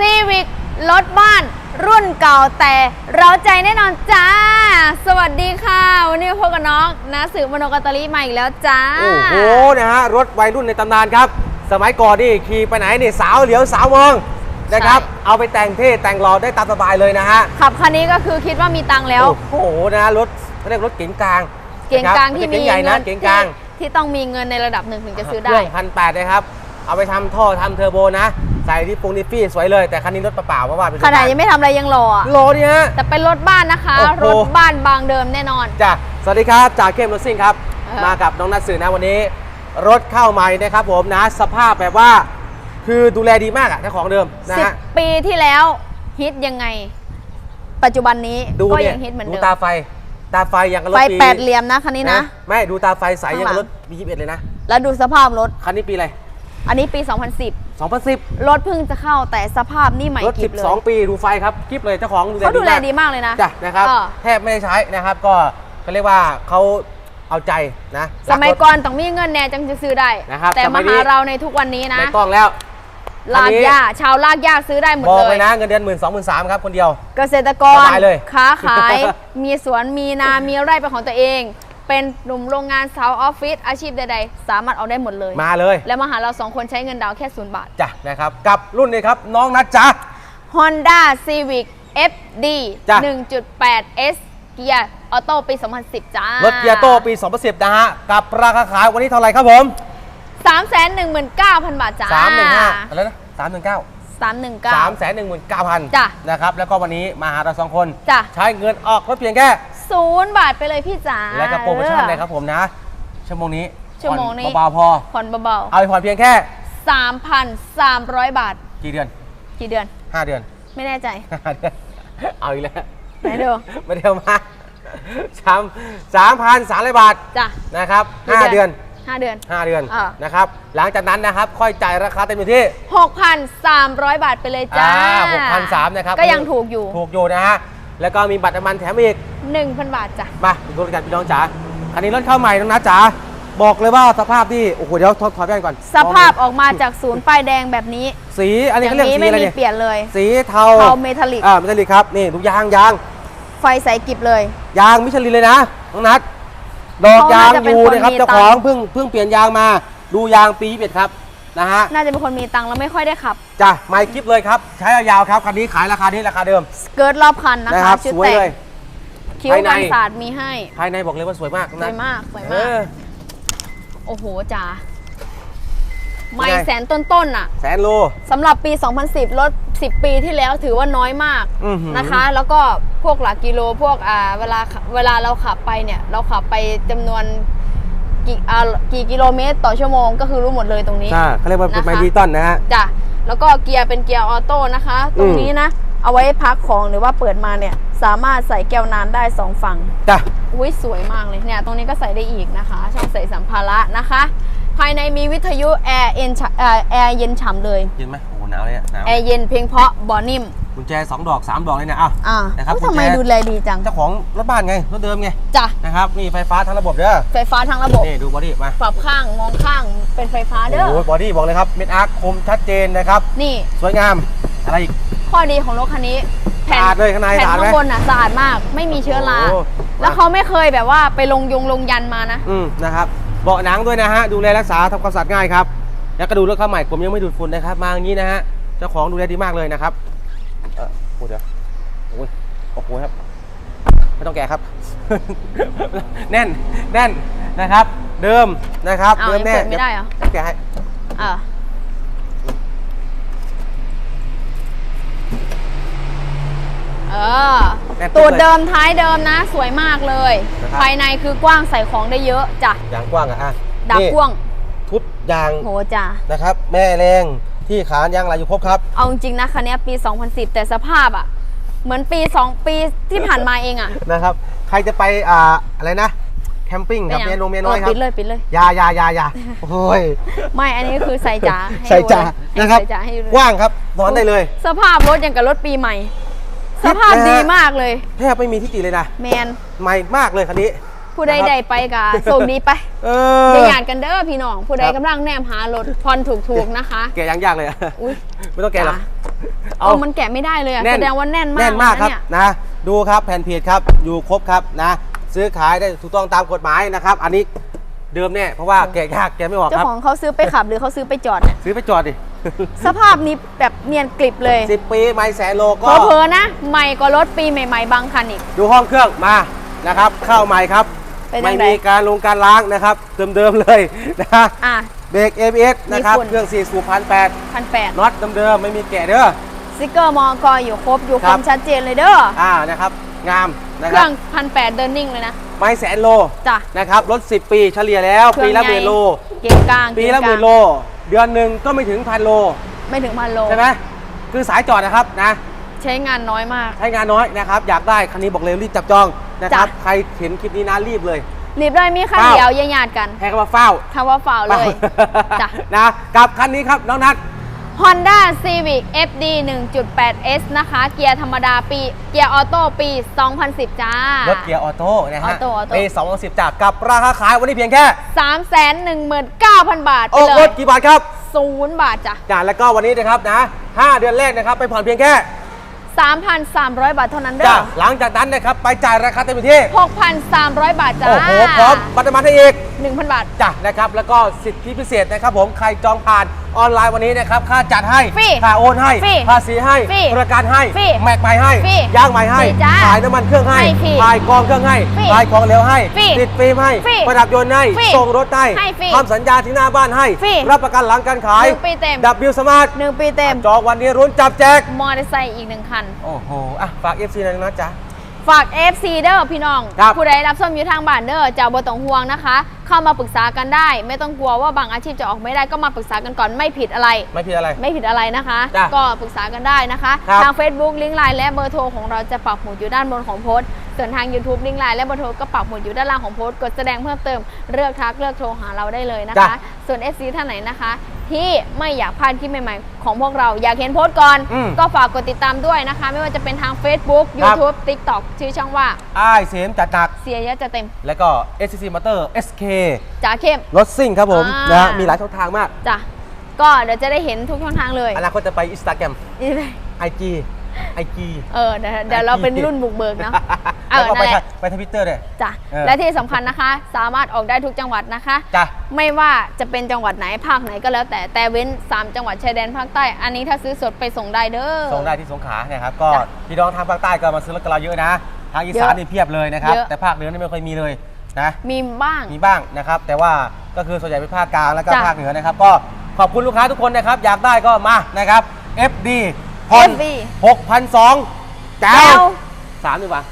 ซีวิกรถบ้านรุ่นเก่าแต่เราใจแน่นอนจ้า สวัสดีค่ะ วันนี้พบกับน้องนะสือมโนกาตาลีมาอีกแล้วจ้า โอ้โหนะฮะรถวัยรุ่นในตำนานครับ สมัยก่อนนี่ขี่ไปไหนนี่สาวเหลียวสาวมองนะครับใช่เอาไปแต่งเท่แต่งหล่อได้ตามสบายเลยนะฮะ ขับคันนี้ก็คือคิดว่ามีตังค์แล้ว โอ้โหนะฮะรถเขาเรียกรถเก๋งกลาง เก่งกลางนะครับที่ไใช่มีเก๋งใหญ่เงินะนเก๋งกลางที่ที่ต้องมีเงินในระดับหนึ่งถึงจะซื้อเคได้รื่องพันแปดนะครับ เอาไปทำท่อทำเทอร์โบนะใส่ที่ปรุงดิฟฟี่สวยเลย แต่คันนี้รถเปล่าๆเพราะว่าเป็นรถขนาดยังไม่ทำอะไรยังรออะโลนี่ฮะ แต่เป็นรถบ้านนะคะ โอ้โห รถบ้านบางเดิมแน่นอน จ้ะสวัสดีครับจากเข้มรถซิ่งครับ เออ มากับน้องนัทสื่อนะวันนี้ รถเข้าใหม่นะครับผมนะ สภาพแบบว่า คือดูแลดีมากอะเจ้าของเดิมนะสิบฮะ ปีที่แล้วฮิตยังไง ปัจจุบันนี้ดูก็เนี่ยัยงฮิตเหมือนดูเดิมตาไฟ ตาไฟอย่างกับรถไฟปีแปดเหลี่ยมนะคันนี้นะ ไม่ดูตาไฟใสอย่างกับข้างหลังรถปี21เลยนะ แล้วดูสภาพรถ คันนี้ปีอะไร อันนี้ปี 2010 2010 รถเพิ่งจะเข้าแต่สภาพนี่ใหม่รถกริบเลย12 ปีดูไฟครับคลิปเลยเจ้าของดูแลเขาดูแลดีมากมากเลยนะจ้ะนะครับเออแทบไม่ได้ใช้นะครับ ก็เขาเรียกว่าเขาเอาใจนะสมัยรัรถก่อนต้องมีเงินแน่จังจะซื้อได้ นะครับแต่สมัมายนี้ หาเราในทุกวันนี้นะไม่ต้องแล้ว ลากอันนี้หญ้าชาวลากหญ้าซื้อได้หมดบอกเลเลยย นะเงินเดือนหมื่นสองหมื่นสามครับคนเดียว เกษตรกรสบายเลยค้าขาย มีสวนมีนา มีไร่เป็นของตัวเอง เป็นหนุ่มโรงงานสาวออฟฟิศอาชีพใดๆ สามารถเอาได้หมดเลย มาเลยแล้วมาหาเราสองคนใช้เงินดาวน์แค่ศูนย์บาท จ้ะนะครับกับรุ่นนี้ครับน้องนัทจ๊ะ Honda Civic FD จ้ะ 1.8 S เกียร์ออโต้ปี 2010 จ้ารรถเกียร์โตปี 2010 นะฮะ กับราคาขายวันนี้เท่าไหร่ครับผม 319,000 บาทจ้า315อะไรนะ319 319 319,000 จ้ะนะครับ แล้วก็วันนี้มาหาเราสองคน จ้ะ ใช้เงินออกรถเพียงแค่ ศูนย์บาทไปเลยพี่จ๋า และกับโปรโมชั่นนะครับผมนะ ชั่วโมงนี้ชั่วโมงนี้ ผ่อเบาๆพอ ผ่อนเบาเอาไปผ่อนเพียงแค่ ๆ3,300 บาท กี่เดือน กี่เดือน 5 เดือน ไม่แน่ใจ 5 เดือน เอาอีกแล้ว ไหนดู ไม่ได้เอามาสามสามพันสามร้อยบาทจ้ะนะครับกี่ห้าเดือนห้าเดือน ห้าเดือนอ่า นะครับ หลังจากนั้นนะครับ ค่อยจ่ายราคาเต็มอยู่ที่ 6,300 บาทไปเลยจ้าหกพันสามนะครับ ก็ยังถูกอยู่ ถูกอยู่นะฮะ แล้วก็มีบัตรน้ำมันแถมอีก 1,000 บาทจ้ะมาดูกันพี่น้องจ๋าคันนี้รถเข้าใหม่น้องนะจ๋าบอกเลยว่าสภาพที่โอ้โหเดี๋ยวถอดถอดแว่นก่อนสภาพออกมาจากศูนย์ป้ายแดงแบบนี้ สีอันอนี้ย่าเขางเรียกนี้สีไม่อะไรมีเนี่ยเปลี่ยนเลย สีเทาเทาเมทัลลิกอ่าเมทัลลิกครับนี่ดูยางยางไฟใสกิบเลย ยางมิชลินเลยนะน้องนัทดอกยางเขาน่าจะอเป็นยู่คนนะครับมีเจ้าตังค์ของเพิ่งเพิ่งเปลี่ยนยางมา ดูยางปี21ครับนะฮะน่าจะเป็นคนมีตังค์แล้วไม่ค่อยได้ขับจ้ะไม่คลิปเลยครับ ใช้ยาวๆครับคันนี้ขายราคานี้ราคาเดิม สเกิร์ตรอบคันนะนะคะครับชุดสวยแต่งเลย คิ้วภายใน กันศาสตร์มีให้ภายในบอกเลยว่าสวยมากน้องสนัวทยมากสวยเอมาก อ โอ้โหจ้าไม่ยังไง แสนต้นๆอะแสนโล สำหรับปี 2010 รถ 10 ปีที่แล้วถือว่าน้อยมากอื้อหือ นะคะ แล้วก็พวกหลักกิโลพวกอ่าเวลาเวลาเราขับไปเนี่ย เราขับไปจำนวนกี่อ่ากี่กิโลเมตรต่อชั่วโมงก็คือรู้หมดเลยตรงนี้ ใช่เขาเรียกว่าเป็นนะคะ ไมค์ดิจิตอลนะฮะ จ้ะแล้วก็เกียร์เป็นเกียร์ออโต้นะคะ ตรงนี้นะ เอาไว้พักของหรือว่าเปิดมาเนี่ยสามารถใส่แก้วน้ำได้สองฝั่งจ้ะอุ้ยสวยมากเลยเนี่ยตรงนี้ก็ใส่ได้อีกนะคะ ช่องใส่สัมภาระนะคะ ภายในมีวิทยุแอร์เย็นฉ่ำเอ่อแอร์เย็นฉ่ำเลยเย็นไหมโอ้โหหนาวเลยอะหนาวแอร์เย็นเพียงเพราะบอนิ่มกุญแจสองดอกสามดอกเลยเนี่ยอ้าวอ่านะครับเอ้ยกุญทำไมแจดูแลดีจังเจ้าของรถบ้านไงรถเดิมไงจ้ะนะครับนี่ไฟฟ้าทั้งระบบเด้อไฟฟ้าทั้งระบบนี่ดูบอดี้มาปรับข้างมองข้างเป็นไฟฟ้าเด้อโอ้โหบอดี้บอกเลยครับเม็ดอาร์คคมชัดเจนนะครับ นี่สวยงามอะไรอีก ข้อดีของรถคันนี้สะอาดเลยข้างในแผ่นสะอาดไหมข้างบนอะสะอาดมากไม่มีเชื้อราโอ้โห แล้วเขาไม่เคยแบบว่าไปลงยงลงยันมานะ อืมนะครับเบาะหนังด้วยนะฮะดูแลรักษาทำความสะอาดง่ายครับแล้วก็ดูรถเข้าใหม่ผมยังไม่ดูดฝุ่นนะครับมาอย่างนี้นะฮะเจ้าของดูแลดีมากเลยนะครับเออพูดเดี๋ยวโอ้ยโอ้โหครับไม่ต้องแกะครับ แน่นแน่นนะครับ เดิมนะครับอ้าวเดิมแน่ยังเปิดไม่ได้เหรอดี๋ยวแกะให้อ่าเอ อ แน่นตูดเลยเดิมท้ายเดิมนะ สวยมากเลย นะครับ ภายในคือกว้างใส่ของได้เยอะจ้ะยางกว้างอะอะดับนี่กว้างทุบยางโหจ้ะ นะครับ แม่แรงที่ขานยางไหลอยู่ครบครับ เอาจริงๆนะคันนี้ปี 2010 แต่สภาพอะเหมือนปี 2 ปีที่ผ่านมาเองอะนะครับ ใครจะไปอ่าอะไรนะ แคมปิ้งกับป็เมียนนงงเมียน้อยคเอรัอบปิดเลยปิดเลย อยาอยาอยาอยาโอ้ยไม่อันนี้คือใส่จ๋าห้ใส่จ๋าดูเลยนะครับ ใส่จ๋าให้ดูเลยกว้างครับนอนได้เลย สภาพรถอย่างกับรถปีใหม่คิ สดนะภาพดีมากเลย แทบไม่มีที่ติเลยนะแมนใหม่มากเลยคันนี้ ผู้ใดนะครับใดไปกะโชคดีไปเอออย่าหยาดกันเด้อพี่น้อง ผู้ใดครับกำลังแนมหารถพรถูกๆนะคะ แกะยางยากเลยอะอุ้ยไม่ต้องแกะหรอกจ๋าเออมันแกะไม่ได้เลยอะแสดงว่าแน่นมากแน่นมากครับะเนี่ยนะดูครับแผ่นเพจครับอยู่ครบครับนะ ซื้อขายได้ถูกต้องตามกฎหมายนะครับ อันนี้ เดิมแน่เพราะว่าแกะยากแกะไม่ออกเจ้าครับ ของเขาซื้อไปขับหรือเขาซื้อไปจอดเนี่ยซื้อไปจอดดิสภาพนี้แบบเนียนกริบเลยสิบปีไม่แสนโลก็เผลอๆนะ ใหม่กว่ารถปีใหม่ๆบางคันอีก ดูห้องเครื่องมานะครับ เข้าใหม่ครับ เป็นยัไม่งไง มีการลงการล้างนะครับ เดิมๆเลยนะอะ เบรก ABS นะครับ มีฝุ่น เครื่อง4สูบพันแปดพันแปดน็อตเดิมๆไม่มีแกะเด้อ สติกเกอร์มอกอยู่ครบอยู่คครัมบชัดเจนเลยเด้อ อ่านะครับ งามนะเคครื่รัอบงพันแปดเดินนิ่งเลยนะ ไม่แสนโลจ้ะ นะครับรถ 10 ปีเฉลี่ยแล้วเครื่ปีองละใหหญ่มื่นโล เก่งกลางปีละเก่งกางหมื่นโลเดือนหนึ่งก็ไม่ถึงพันโลไม่ถึงพันโล ใช่ไหมคือสายจอดนะครับนะใช้งานน้อยมาก ใช้งานน้อยนะครับ อยากได้คันนี้บอกเลยรีบจับจองนะครับจ้ะ ใครเห็นคลิปนี้นะรีบเลย รีบเลยมีคันเฝ้าเดียวอย่าหยาดกันแพ้คำว่าเฝ้า คำว่าฝ่าวเลยจ้ะ นะกับคันนี้ครับน้องนัท Honda Civic FD 1.8S นะคะ เกียร์ธรรมดาปี เกียร์ออโต้ปี 2010 จ้า รถเกียร์ออโต้นะฮะ ออโต้ออโต้ ปี 2010จากกับราคาขายวันนี้เพียงแค่ 319,000 บาทไปโอ้เลรยถกี่บาทครับศูนย์บาทจ้ะ จ้าแล้วก็วันนี้นะครับนะ 5 เดือนแรกนะครับไปผ่อนเพียงแค่3,300 บาทเท่านั้นเด้จ้าอหลังจากนั้นนะครับไปจ่ายราคาเต็มที่ 6,300 บาทจ้าโอ้โหพร้อมบัตรน้ำมันให้อีก 1,000 บาท จ้ะนะครับแล้วก็สิทธิพิเศษนะครับผมใครจองผ่านออนไลน์วันนี้นะครับค่าจัดให้ฟรีค่าโอนให้ฟรีภาษีให้ฟรีประกันให้ฟรีแม็กใหม่ให้ฟรียางใหม่ให้ฟรีจ้าขายน้ำมันเครื่องให้ให้ฟรีขายกองเครื่องให้ฟรีขายของเหลวให้ฟรีติดฟิล์มให้ฟรีประดับยนต์ให้ฟรีส่งรถให้ให้ฟรีทำสัญญาที่หน้าบ้านให้ฟรีรับประกันหลังการขายหนึ่งปีเต็ม ดับบิวสมาร์ท1ปีเต็มจองวันนี้รุ้นจับแจกมอเตอร์ไซค์อีก1คัน โอ้โหอะฝาก FC หน่อยนะจ๊ะ ฝาก FC เด้อพี่น้อง ครับผู้ใดรับส้มอยู่ทางบ้านเด้อจะบ่ต้องห่วงนะคะ เข้ามาปรึกษากันได้ ไม่ต้องกลัวว่าบางอาชีพจะออกไม่ได้ก็มาปรึกษากันก่อนไม่ผิดอะไร ไม่ผิดอะไร ไม่ผิดอะไรนะคะ จ้ะก็ปรึกษากันได้นะคะ ครับ ทาง Facebook ลิงก์ไลน์และเบอร์โทรของเราจะปักหมุดอยู่ด้านบนของโพสต์ส่วนทาง YouTube ลิงก์ไลน์และเบอร์โทรก็ปักหมุดอยู่ด้านล่างของโพสต์กดแสดงเพิ่มเติมเลือกทักเลือกโทรหาเราได้เลยนะคะจ้ะส่วน FC ท่านไหนนะคะ ที่ไม่อยากพลาดคลิปใหม่ๆ ของพวกเราอยากเห็นโพสต์ก่อน อืมก็ฝากกดติดตามด้วยนะคะ ไม่ว่าจะเป็นทาง Facebook ครับ YouTube TikTok ชื่อช่องว่าอ้ายเสียมจัดหนัก เสียเยอะจะเต็มแล้วก็ SCC Motor SK จ่าเข้ม รถซิ่งครับผมอ่าน นะฮะมีหลายช่องทางมาก จ้ะก็เดี๋ยวจะได้เห็นทุกช่องทางเลยอนาคตจะไป Instagram นี่เลย IG IG เออเดี๋ยวเดี๋ยวเราเป็นรุ่นบุกเบิกเนาะเอแล้วอก็นั่ไปนแหละไปทวิตเตอร์ด้วยจ้ะเออและที่สำคัญนะคะ สามารถออกได้ทุกจังหวัดนะคะ จ้ะ ไม่ว่าจะเป็นจังหวัดไหนภาคไหนก็แล้วแต่แต่เว้น 3 จังหวัดชายแดนภาคใต้ อันนี้ถ้าซื้อสดไปส่งได้เด้อ ส่งได้ที่สงขลานะครับ ก็จ้ะพี่น้องทางภาคใต้ก็มาซื้อรถกับเราเยอะนะ ทางอีสานเยอะนี่เพียบเลยนะครับ เยอะ แต่ภาคเหนือนี่ไม่ค่อยมีเลยนะ มีบ้าง มีบ้างนะครับ แต่ว่าก็คือส่วนใหญ่เป็นภาคกลางแล้วก็จ้ะภาคเหนือนะครับ ก็ขอบคุณลูกค้าทุกคนนะครับ อยากได้ก็มานะครับ FD ผ่อน FD 6,200แจ๋แจ๋ววสามดีกว่า